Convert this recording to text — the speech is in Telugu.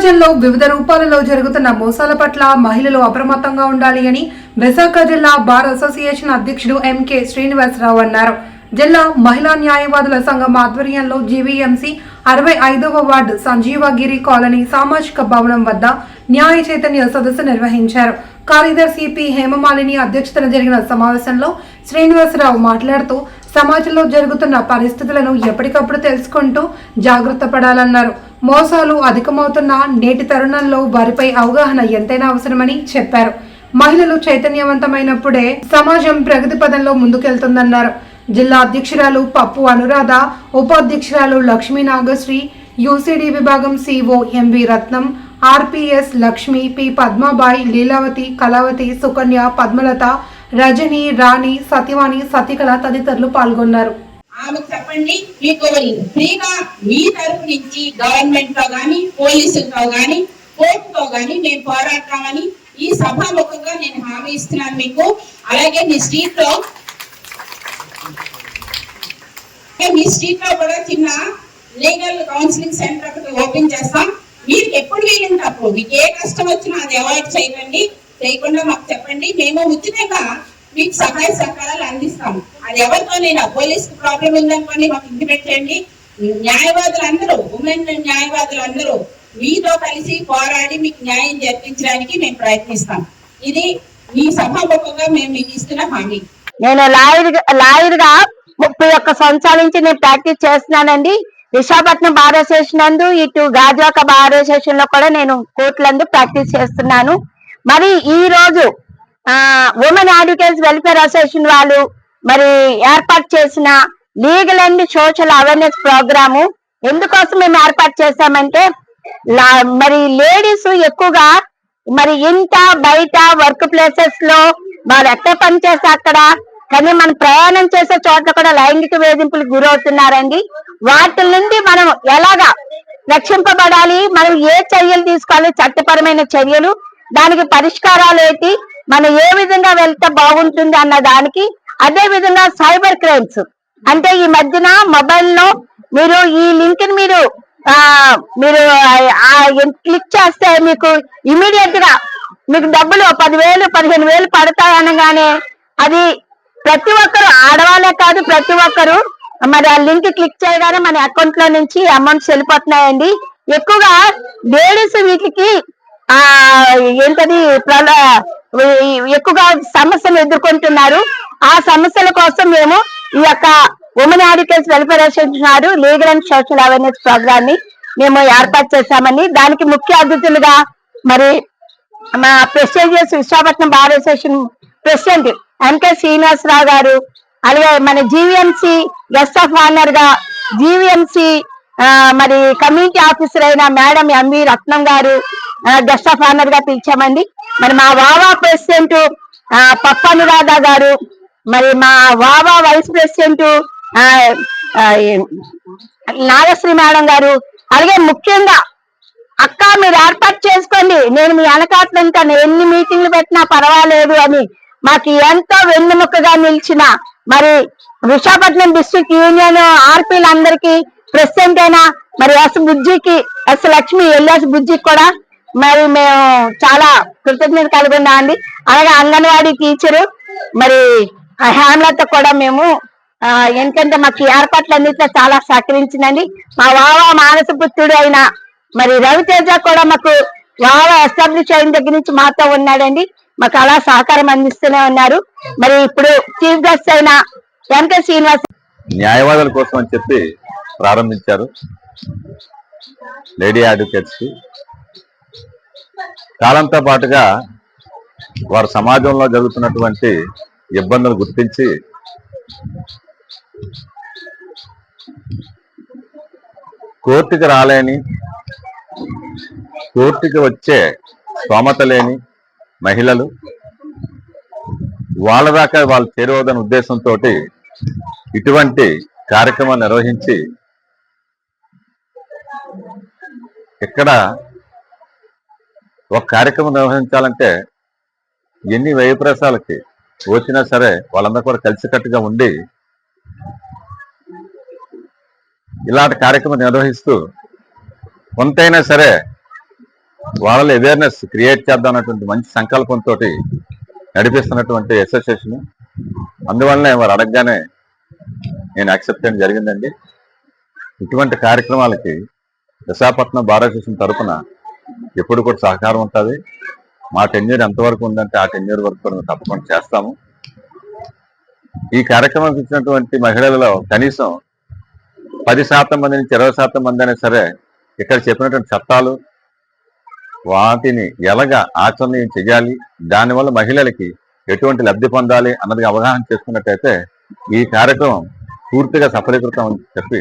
సమాజంలో వివిధ రూపాలలో జరుగుతున్న మోసాల పట్ల మహిళలు అప్రమత్తంగా ఉండాలి అని విశాఖ జిల్లా బార్ అసోసియేషన్ అధ్యక్షుడు ఎంకే శ్రీనివాసరావు అన్నారు. జిల్లా మహిళా న్యాయవాదుల సంఘం ఆధ్వర్యంలో జీవీఎంసీ అరవై ఐదవ వార్డు సంజీవగిరి కాలనీ సామాజిక భవనం వద్ద న్యాయ చైతన్య సదస్సు నిర్వహించారు. కార్యదర్శి పి హేమమాలిని అధ్యక్షతన జరిగిన సమావేశంలో శ్రీనివాసరావు మాట్లాడుతూ సమాజంలో జరుగుతున్న పరిస్థితులను ఎప్పటికప్పుడు తెలుసుకుంటూ జాగ్రత్త పడాలన్నారు. మోసాలు అధికమవుతున్న నేటి తరుణంలో వారిపై అవగాహన ఎంతైనా అవసరమని చెప్పారు. మహిళలు చైతన్యవంతమైనప్పుడే సమాజం ప్రగతి పదంలో ముందుకెళ్తుందన్నారు. జిల్లా అధ్యక్షురాలు పప్పు అనురాధ ఉపాధ్యక్షురాలు లక్ష్మీ నాగశ్రీ యూసీడీ విభాగం CO MV Ratnam RPs Lakshmi P Padmabai Leelavathi Kalavathi Sukanya Padmalatha Rajani Rani Satyavani Satikala తదితరులు పాల్గొన్నారు. ఆమెకు చెప్పండి రికవరీ ఫ్రీగా మీ తరపు నుంచి గవర్నమెంట్తో గాని పోలీసులతో గాని కోర్టుతో గాని మేము పోరాడతామని ఈ సభాముఖంగా నేను హామీ ఇస్తున్నాను మీకు. అలాగే మీ స్ట్రీట్లో మీ స్ట్రీట్లో కూడా చిన్న లీగల్ కౌన్సిలింగ్ సెంటర్ ఒకటి ఓపెన్ చేస్తాం. మీరు ఎప్పుడు వీలుంటే అప్పుడు మీకు ఏ కష్టం వచ్చినా అది అవాయిడ్ చేయకండి చేయకుండా మాకు చెప్పండి. మేము ఉచితంగా మీకు సహాయ సహకారాలు అందిస్తాము. అది ఎవరితోనైనా పోలీస్ ప్రాబ్లం ఉందనుకోని మాకు ఇంటిమేట్ చేయండి. న్యాయవాదులు అందరూ ఉమెన్ న్యాయవాదులు అందరూ మీతో కలిసి పోరాడి మీకు న్యాయం జరిపించడానికి మేము ప్రయత్నిస్తాం ఇది మీ సభాముఖంగా మేము మీకు ఇస్తున్న హామీ. నేను లాయర్ లాయర్గా ముప్పై ఒక్క సంవత్సరాల నుంచి నేను ప్రాక్టీస్ చేస్తున్నానండి. విశాఖపట్నం బార్ అసోసియేషన్ నందు ఇటు గాజువాక బార్ అసోసియేషన్లో కూడా నేను కోర్టులందు ప్రాక్టీస్ చేస్తున్నాను. మరి ఈ రోజు ఉమెన్ అడ్వకేట్స్ వెల్ఫేర్ అసోసియేషన్ వాళ్ళు మరి ఏర్పాటు చేసిన legal and social awareness programme ఎందుకోసం మేము ఏర్పాటు చేశామంటే లా- మరి లేడీస్ ఎక్కువగా మరి ఇంత బయట వర్క్ ప్లేసెస్లో వాళ్ళు ఎక్కడ పని చేస్తే అక్కడ కానీ మనం ప్రయాణం చేసే చోట్ల కూడా లైంగిక వేధింపులకు గురవుతున్నారండి. వాటి నుండి మనం ఎలాగా రక్షింపబడాలి మనం ఏ చర్యలు తీసుకోవాలి చట్టపరమైన చర్యలు దానికి పరిష్కారాలు ఏంటి మనం ఏ విధంగా వెళ్తే బాగుంటుంది అన్న దానికి అదే విధంగా సైబర్ క్రైమ్స్. అంటే ఈ మధ్యన మొబైల్లో మీరు ఈ లింక్ని మీరు ఆ మీరు క్లిక్ చేస్తే మీకు ఇమీడియట్గా మీకు డబ్బులు పదివేలు పదిహేను వేలు పడతాయి అనగానే అది ప్రతి ఒక్కరు ఆడవాళ్ళే కాదు ప్రతి ఒక్కరు మరి ఆ లింక్ క్లిక్ చేయగానే మన అకౌంట్లో నుంచి అమౌంట్స్ వెళ్ళిపోతున్నాయండి. ఎక్కువగా లేడీస్ వీటికి ఆ ఏంటది? ఎక్కువగా సమస్యలు ఎదుర్కొంటున్నారు. ఆ సమస్యల కోసం మేము ఈ యొక్క women advocates welfare association legal and social awareness ప్రోగ్రామ్ని మేము ఏర్పాటు చేశామని దానికి ముఖ్య అతిథులుగా మరి మా prestigious Visakhapatnam bar association president MK Srinivasa Rao garu అలాగే మన జీవీఎంసీ గెస్ట్ ఆఫ్ ఆనర్గా జీవీఎంసీ మరి కమ్యూనిటీ ఆఫీసర్ అయిన madam MV Ratnam garu guest of ఆనర్గా పిలిచామండి. మరి మా వావా ప్రెసిడెంట్ పప్ప అనురాధ గారు మరి మా వావా వైస్ ప్రెసిడెంట్ ఆ, నాగశ్రీ మేడం గారు అలాగే ముఖ్యంగా అక్క మీరు ఏర్పాటు చేసుకోండి. నేను మీ వెనకాతలు ఉంటాను ఎన్ని మీటింగ్లు పెట్టినా పర్వాలేదు అని మాకు ఎంతో వెన్నుముక్కగా నిలిచిన మరి విశాఖపట్నం డిస్ట్రిక్ట్ యూనియన్ ఆర్పీలందరికీ ప్రెసిడెంట్ అయినా మరి ఎస్ బుజ్జికి ఎస్ లక్ష్మి ఎల్ఎస్ బుజ్జికి కూడా మరి మేము చాలా కృతజ్ఞత కలిగి ఉన్నామండి అలాగే అంగన్వాడీ టీచరు మరి హ్యామ్లతో కూడా మేము ఎందుకంటే మాకు ఏర్పాట్లు ఏర్పాట్లన్నింటిలో చాలా సహకరించిందండి. మా వావా మానసపుత్రుడు అయిన మరి రవితేజ కూడా మాకు వావా ఎస్టాబ్లిష్ అయిన దగ్గర నుంచి మాతో ఉన్నాడండి. మాకు అలా సహకారం అందిస్తూనే ఉన్నారు. మరి ఇప్పుడు చీఫ్ గెస్ట్ అయిన ఎంకే శ్రీనివాస్ న్యాయవాదుల కోసం అని చెప్పి ప్రారంభించారు. లేడీ అడ్వకేట్స్కి కాలంతో పాటుగా వారు సమాజంలో జరుగుతున్నటువంటి ఇబ్బందులు గుర్తించి కోర్టుకి రాలేని కోర్టుకి వచ్చే స్తోమత లేని మహిళలు వాళ్ళ దాకా వాళ్ళు చేరవదనే ఉద్దేశంతో ఇటువంటి కార్యక్రమం నిర్వహించి ఇక్కడ ఒక కార్యక్రమం నిర్వహించాలంటే ఎన్ని వ్యయప్రసాలకి వచ్చినా సరే వాళ్ళందరూ కూడా కలిసికట్టుగా ఉండి ఇలాంటి కార్యక్రమం నిర్వహిస్తూ కొంతైనా సరే వాళ్ళ అవేర్నెస్ క్రియేట్ చేద్దాం అన్నటువంటి మంచి సంకల్పంతో నడిపిస్తున్నటువంటి అసోసియేషన్ అందువల్లనే వారు అడగగానే నేను యాక్సెప్ట్ చేయడం జరిగిందండి. ఇటువంటి కార్యక్రమాలకి విశాఖపట్నం భారతదేశం తరఫున ఎప్పుడు కూడా సహకారం ఉంటుంది. మా టెన్యూర్ ఎంతవరకు ఉందంటే ఆ టెన్యూర్ వరకు మేము తప్పకుండా చేస్తాము. ఈ కార్యక్రమం ఇచ్చినటువంటి మహిళలలో కనీసం పది శాతం మంది నుంచి ఇరవై శాతం మంది అయినా సరే ఇక్కడ చెప్పినటువంటి చట్టాలు వాటిని ఎలాగ ఆచరణ చేయాలి దానివల్ల మహిళలకి ఎటువంటి లబ్ధి పొందాలి అన్నది అవగాహన చేసుకున్నట్టయితే ఈ కార్యక్రమం పూర్తిగా సఫలీకృతం అని చెప్పి